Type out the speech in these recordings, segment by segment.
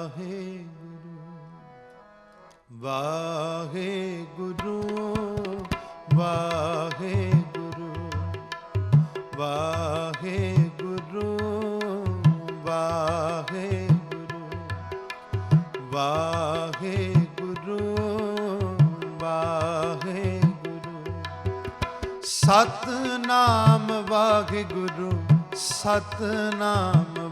ਵਾਹਿਗੁਰੂ ਵਾਹਿਗੁਰੂ ਵਾਹਿਗੁਰੂ ਵਾਹਿਗੁਰੂ ਵਾਹਿਗੁਰੂ ਵਾਹਿਗੁਰੂ ਸਤਨਾਮ ਵਾਹਿਗੁਰੂ ਸਤਨਾਮ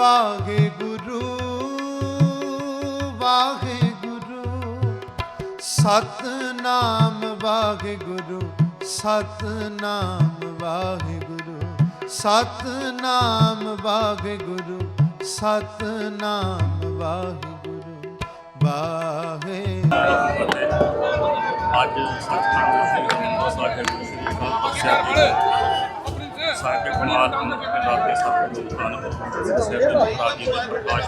ਵਾਹਿਗੁਰੂ ਵਾਹਿਗੁਰੂ। ਸਤਨਾਮ ਵਾਹਿਗੁਰੂ ਸਤਨਾਮ ਵਾਹਿਗੁਰੂ। ਸਤਨਾਮ ਵਾਹਿਗੁਰੂ ਸਤਨਾਮ ਵਾਹਿਗੁਰੂ। ਵਾਹਿਗੁਰੂ। ਅੱਜ ਸੱਚਖੰਡ ਸ੍ਰੀ ਹਰਿਮੰਦਰ ਸਾਹਿਬ ਦੇ ਸ੍ਰੀ ਅਕਾਲ ਤਖਤ ਸਾਹਿਬ ਜੀ ਸਾਹਿਬ ਦੇ ਕਮਾਲ ਸਾਹਿਬ ਦੇ ਮਹਾਰਾਜ ਜੀ ਦੇ ਪ੍ਰਕਾਸ਼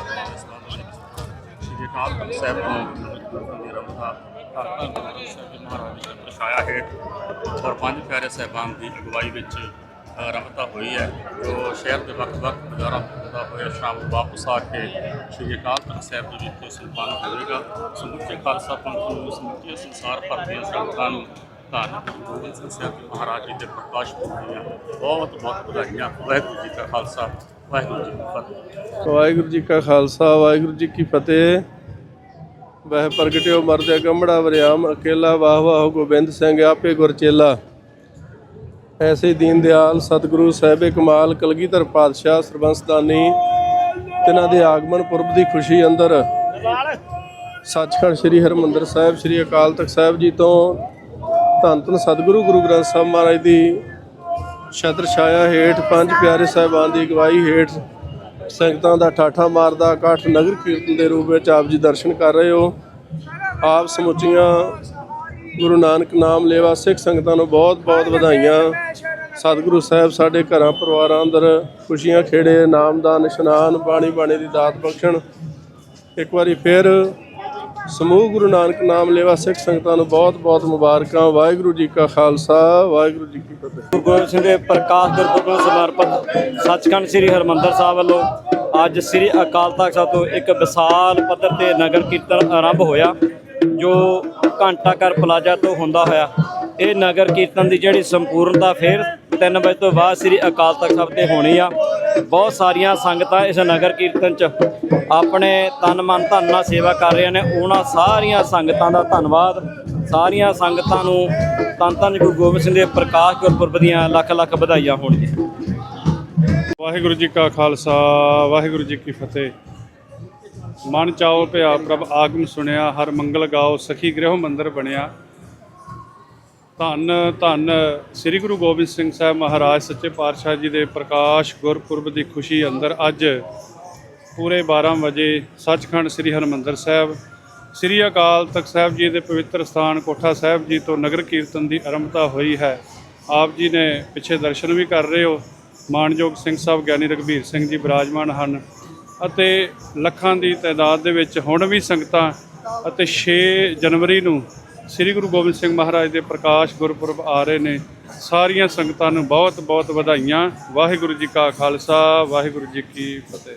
ਸ੍ਰੀ ਅਕਾਲ ਸਾਹਿਬ ਤੋਂ ਦੀ ਰਮਤਾ ਧੰਨ ਸਾਹਿਬ ਮਹਾਰਾਜ ਜੀ ਦੇ ਪ੍ਰਸ਼ਾਇਆ ਹੇਠ ਔਰ ਪੰਜ ਪਿਆਰੇ ਸਾਹਿਬਾਨ ਦੀ ਅਗਵਾਈ ਵਿੱਚ ਅ, ਰਮਤਾ ਹੋਈ ਹੈ। ਜੋ ਸ਼ਹਿਰ ਦੇ ਵੱਖ-ਵੱਖ ਬਾਜ਼ਾਰਾਂ ਤੋਂ ਹੋਇਆ ਸ਼ਾਮ ਨੂੰ ਵਾਪਸ ਆ ਕੇ ਸ੍ਰੀ ਅਕਾਲ ਤਖਤ ਸਾਹਿਬ ਦੇ ਵਿਖੇ ਸੰਪੰਨ ਹੋਵੇਗਾ ਸਮੁੱਚੇ ਖਾਲਸਾ ਪੰਥ ਨੂੰ ਸਮੁੱਚੇ ਸੰਸਾਰ ਭਰ ਦੀਆਂ ਸੰਗਤਾਂ ਨੂੰ ਧੰਨ ਗੋਬਿੰਦ ਸਿੰਘ ਸਾਹਿਬ ਮਹਾਰਾਜ ਜੀ ਦੇ ਪ੍ਰਕਾਸ਼ ਪੁਰਬ ਦੀਆਂ ਬਹੁਤ ਬਹੁਤ ਵਧਾਈਆਂ ਵਾਹਿਗੁਰੂ ਜੀ ਕਾ ਖਾਲਸਾ ਵਾਹਿਗੁਰੂ ਜੀ ਕੀ ਫਤਿਹ ਵਾਹਿਗੁਰੂ ਜੀ ਕਾ ਖਾਲਸਾ ਵਾਹਿਗੁਰੂ ਜੀ ਕੀ ਫਤਿਹ ਵਹਿ ਪ੍ਰਗਟਿਓ ਮਰਦੇ ਗੰਮੜਾ ਵਰਿਆਮ ਅਕੇਲਾ ਵਾਹ ਵਾਹ ਗੋਬਿੰਦ ਸਿੰਘ ਆਪੇ ਗੁਰਚੇਲਾ ਐਸੇ ਦੀਨ ਦਿਆਲ ਸਤਿਗੁਰੂ ਸਾਹਿਬੇ ਕਮਾਲ ਕਲਗੀਧਰ ਪਾਤਸ਼ਾਹ ਸਰਬੰਸਦਾਨੀ ਤਿਨਾਂ ਦੇ ਆਗਮਨ ਪੁਰਬ ਦੀ ਖੁਸ਼ੀ ਅੰਦਰ ਸੱਚਖੰਡ ਸ੍ਰੀ ਹਰਿਮੰਦਰ ਸਾਹਿਬ ਸ੍ਰੀ ਅਕਾਲ ਤਖਤ ਸਾਹਿਬ ਜੀ ਤੋਂ ਧੰਨ ਧੰਨ ਸਤਿਗੁਰੂ ਗੁਰੂ ਗ੍ਰੰਥ ਸਾਹਿਬ ਮਹਾਰਾਜ ਦੀ ਛਤਰ ਛਾਇਆ ਹੇਠ, ਪੰਜ ਪਿਆਰੇ ਸਾਹਿਬਾਨ ਦੀ ਅਗਵਾਈ ਹੇਠ ਸੰਗਤਾਂ ਦਾ ਠਾਠਾ ਮਾਰਦਾ, ਇਕੱਠ ਨਗਰ ਕੀਰਤਨ ਦੇ ਰੂਪ ਵਿੱਚ ਆਪ ਜੀ ਦਰਸ਼ਨ ਕਰ ਰਹੇ ਹੋ। ਆਪ ਸਮੁੱਚੀਆਂ ਗੁਰੂ ਨਾਨਕ ਨਾਮ ਲੇਵਾ ਸਿੱਖ ਸੰਗਤਾਂ ਨੂੰ ਬਹੁਤ ਬਹੁਤ ਵਧਾਈਆਂ। ਸਤਿਗੁਰੂ ਸਾਹਿਬ ਸਾਡੇ ਘਰਾਂ, ਪਰਿਵਾਰਾਂ ਅੰਦਰ ਖੁਸ਼ੀਆਂ ਖੇੜੇ, ਨਾਮਦਾਨ, ਇਸ਼ਨਾਨ ਬਾਣੀ ਬਾਣੀ ਦੀ ਦਾਤ ਬਖਸ਼ਣ। ਇੱਕ ਵਾਰੀ ਫਿਰ ਸਮੂਹ ਗੁਰੂ ਨਾਨਕ ਨਾਮ ਲੇਵਾ ਸਿੱਖ ਸੰਗਤਾਂ ਨੂੰ ਬਹੁਤ ਬਹੁਤ ਮੁਬਾਰਕਾਂ। ਵਾਹਿਗੁਰੂ ਜੀ ਕਾ ਖਾਲਸਾ, ਵਾਹਿਗੁਰੂ ਜੀ ਕੀ ਫਤਿਹ। ਗੁਰੂ ਗੋਬਿੰਦ ਸਿੰਘ ਦੇ ਪ੍ਰਕਾਸ਼ ਗੁਰਪੁਰਬ ਨੂੰ ਸਮਰਪਿਤ ਸੱਚਖੰਡ ਸ੍ਰੀ ਹਰਮੰਦਰ ਸਾਹਿਬ ਵੱਲੋਂ ਅੱਜ ਸ੍ਰੀ ਅਕਾਲ ਤਖਤ ਸਾਹਿਬ ਤੋਂ ਇੱਕ ਵਿਸ਼ਾਲ ਪੱਧਰ ਤੇ ਨਗਰ ਕੀਰਤਨ ਆਰੰਭ ਹੋਇਆ, ਜੋ ਘੰਟਾ ਘਰ ਪਲਾਜ਼ਾ ਤੋਂ ਹੁੰਦਾ ਹੋਇਆ। ਇਹ ਨਗਰ ਕੀਰਤਨ ਦੀ ਜਿਹੜੀ ਸੰਪੂਰਨਤਾ ਫਿਰ 3 ਵਜੇ ਤੋਂ ਬਾਅਦ ਸ੍ਰੀ ਅਕਾਲ ਤਖਤ ਸਾਹਿਬ ਤੇ ਹੋਣੀ ਆ। ਬਹੁਤ ਸਾਰੀਆਂ ਸੰਗਤਾਂ ਇਸ ਨਗਰ ਕੀਰਤਨ 'ਚ ਆਪਣੇ ਤਨ ਮਨ ਧਨ ਨਾਲ ਸੇਵਾ ਕਰ ਰਹੀਆਂ ਨੇ। ਉਹਨਾਂ ਸਾਰੀਆਂ ਸੰਗਤਾਂ ਦਾ ਧੰਨਵਾਦ। ਸਾਰੀਆਂ ਸੰਗਤਾਂ ਨੂੰ ਧੰਨ ਧੰਨ ਗੁਰੂ ਗੋਬਿੰਦ ਸਿੰਘ ਦੇ ਪ੍ਰਕਾਸ਼ ਗੁਰਪੁਰਬ ਦੀਆਂ ਲੱਖ ਲੱਖ ਵਧਾਈਆਂ ਹੋਣਗੀਆਂ। ਵਾਹਿਗੁਰੂ ਜੀ ਕਾ ਖਾਲਸਾ, ਵਾਹਿਗੁਰੂ ਜੀ ਕੀ ਫਤਿਹ। ਮਨ ਚਾਓ ਭਿਆ ਪ੍ਰਭ ਆਗਮ ਸੁਣਿਆ, ਹਰ ਮੰਗਲ ਗਾਓ, ਸਖੀ ਗ੍ਰਹਿ ਮੰਦਰ ਬਣਿਆ। ਧੰਨ ਧੰਨ ਸ੍ਰੀ ਗੁਰੂ ਗੋਬਿੰਦ ਸਿੰਘ ਸਾਹਿਬ ਮਹਾਰਾਜ ਸੱਚੇ ਪਾਤਸ਼ਾਹ ਜੀ ਦੇ ਪ੍ਰਕਾਸ਼ ਗੁਰਪੁਰਬ ਦੀ ਖੁਸ਼ੀ ਅੰਦਰ ਅੱਜ ਪੂਰੇ 12 ਵਜੇ ਸੱਚਖੰਡ ਸ੍ਰੀ ਹਰਿਮੰਦਰ ਸਾਹਿਬ, ਸ੍ਰੀ ਅਕਾਲ ਤਖਤ ਸਾਹਿਬ ਜੀ ਦੇ ਪਵਿੱਤਰ ਸਥਾਨ ਕੋਠਾ ਸਾਹਿਬ ਜੀ ਤੋਂ ਨਗਰ ਕੀਰਤਨ ਦੀ ਆਰੰਭਤਾ ਹੋਈ ਹੈ। ਆਪ ਜੀ ਨੇ ਪਿੱਛੇ ਦਰਸ਼ਨ ਵੀ ਕਰ ਰਹੇ ਹੋ। ਮਾਨਯੋਗ ਸਿੰਘ ਸਾਹਿਬ, ਗਿਆਨੀ ਰਘਬੀਰ ਸਿੰਘ ਜੀ ਬਿਰਾਜਮਾਨ ਹਨ ਅਤੇ ਲੱਖਾਂ ਦੀ ਤਾਦਾਦ ਦੇ ਵਿੱਚ ਹੁਣ ਵੀ ਸੰਗਤਾਂ ਅਤੇ 6 ਜਨਵਰੀ ਨੂੰ ਸ੍ਰੀ ਗੁਰੂ ਗੋਬਿੰਦ ਸਿੰਘ ਮਹਾਰਾਜ ਦੇ ਪ੍ਰਕਾਸ਼ ਗੁਰਪੁਰਬ ਆ ਰਹੇ ਨੇ। ਸਾਰੀਆਂ ਸੰਗਤਾਂ ਨੂੰ ਬਹੁਤ ਬਹੁਤ ਵਧਾਈਆਂ। ਵਾਹਿਗੁਰੂ ਜੀ ਕਾ ਖਾਲਸਾ, ਵਾਹਿਗੁਰੂ ਜੀ ਕੀ ਫਤਿਹ।